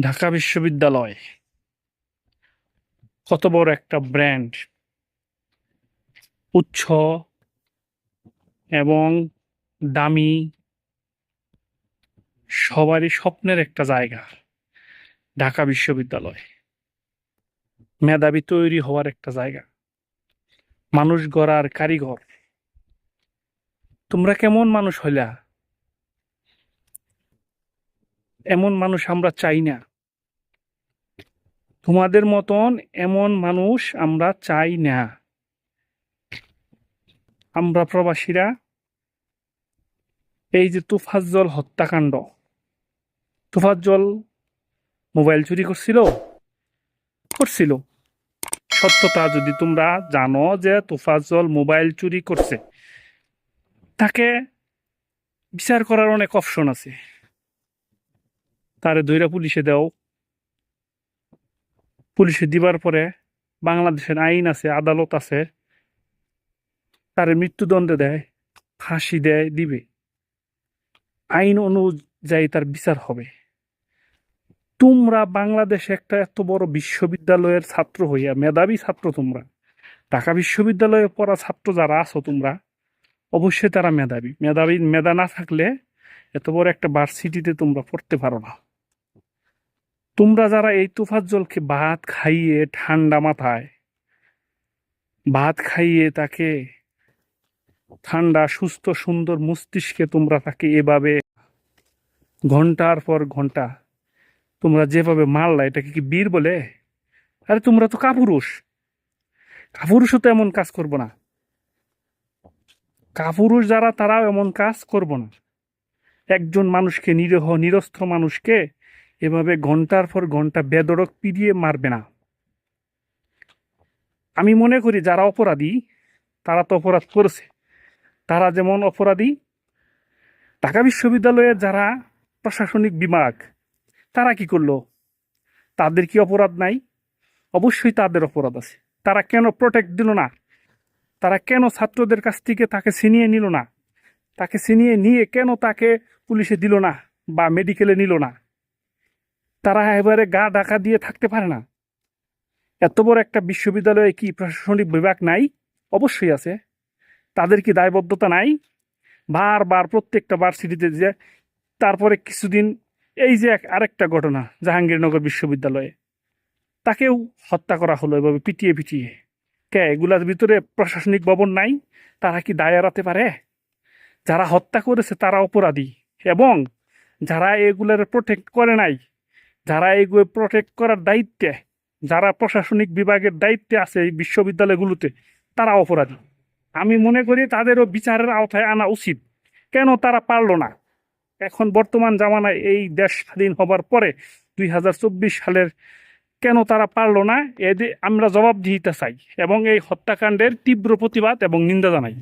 ঢাকা বিশ্ববিদ্যালয়। কত বড় একটা ব্র্যান্ড। উচ্চ এবং দামি। সবারই স্বপ্নের একটা জায়গা। ঢাকা বিশ্ববিদ্যালয়। মেধাবী তৈরি হওয়ার একটা জায়গা। মানুষ গড়ার কারিগর। তোমরা কেমন মানুষ হইলা? এমন মানুষ আমরা চাই না। তোমাদের মতন এমন মানুষ আমরা চাই না। আমরা প্রবাসীরা, এই যে তুফাজ্জল হত্যাকাণ্ড, তুফাজ্জল মোবাইল চুরি করছিল? করছিল। সত্যতা যদি তোমরা জানো যে তুফাজ্জল মোবাইল চুরি করছে, তাকে বিচার করার অনেক অপশন আছে। তারে দইরা পুলিশে দাও। পুলিশে দিবার পরে বাংলাদেশের আইন আছে, আদালত আছে, তারে মৃত্যুদণ্ড দেয়, ফাঁসি দেয়, দিবে। আইন অনুযায়ী তার বিচার হবে। তোমরা বাংলাদেশে একটা এত বড় বিশ্ববিদ্যালয়ের ছাত্র হইয়া, মেধাবী ছাত্র তোমরা, ঢাকা বিশ্ববিদ্যালয়ে পড়া ছাত্র যারা আছো তোমরা, অবশ্যই তারা মেধাবী। মেধাবী, মেধা না থাকলে এত বড় একটা ভার্সিটিতে তোমরা পড়তে পারো না। তোমরা যারা এই তুফাজ্জলকে ভাত খাইয়ে ঠান্ডা মাথায়, ভাত খাইয়ে তাকে ঠান্ডা, সুস্থ, সুন্দর মস্তিষ্কে তোমরা তাকে এভাবে ঘণ্টার পর ঘণ্টা তোমরা যেভাবে মারলা, এটাকে কি বীর বলে? আরে তোমরা তো কাপুরুষ। কাপুরুষও তো এমন কাজ করব না। কাপুরুষ যারা, তারাও এমন কাজ করব না। একজন মানুষকে, নিরহ, নিরস্ত্র মানুষকে এভাবে ঘণ্টার পর ঘণ্টা বেদরক পিড়িয়ে মারবে না। আমি মনে করি যারা অপরাধী, তারা তো অপরাধ করেছে। তারা যেমন অপরাধী, ঢাকা বিশ্ববিদ্যালয়ের যারা প্রশাসনিক বিভাগ, তারা কি করল? তাদের কি অপরাধ নাই? অবশ্যই তাদের অপরাধ আছে। তারা কেন প্রোটেক্ট দিল না? তারা কেন ছাত্রদের কাছ থেকে তাকে ছিনিয়ে নিল না? তাকে ছিনিয়ে নিয়ে কেন তাকে পুলিশে দিল না বা মেডিকেলে নিল না? তারা এবারে গা ডাকা দিয়ে থাকতে পারে না। এত বড় একটা বিশ্ববিদ্যালয়ে কি প্রশাসনিক বিভাগ নাই? অবশ্যই আছে। তাদের কি দায়বদ্ধতা নাই? বারবার প্রত্যেকটা ভার্সিটিতে যে তারপরে কিছুদিন এই যে এক আরেকটা ঘটনা, জাহাঙ্গীরনগর বিশ্ববিদ্যালয়ে। তাকেও হত্যা করা হলো এভাবে পিটিয়ে পিটিয়ে। কে, এগুলার ভিতরে প্রশাসনিক ভবন নাই? তারা কি দায় এড়াতে পারে? যারা হত্যা করেছে তারা অপরাধী। এবং যারা এগুলার প্রোটেক্ট করে নাই যারা এগুলো প্রোটেক্ট করার দায়িত্বে, যারা প্রশাসনিক বিভাগের দায়িত্বে আছে এই বিশ্ববিদ্যালয়গুলোতে, তারা অপরাধী। আমি মনে করি তাদেরও বিচারের আওতায় আনা উচিত। কেন তারা পারল না? এখন বর্তমান জামানায় এই দেশ স্বাধীন হবার পরে দুই হাজার চব্বিশ সালের কেন তারা পারল না এদের আমরা জবাবদিহিতা চাই এবং এই হত্যাকাণ্ডের তীব্র প্রতিবাদ এবং নিন্দা জানাই।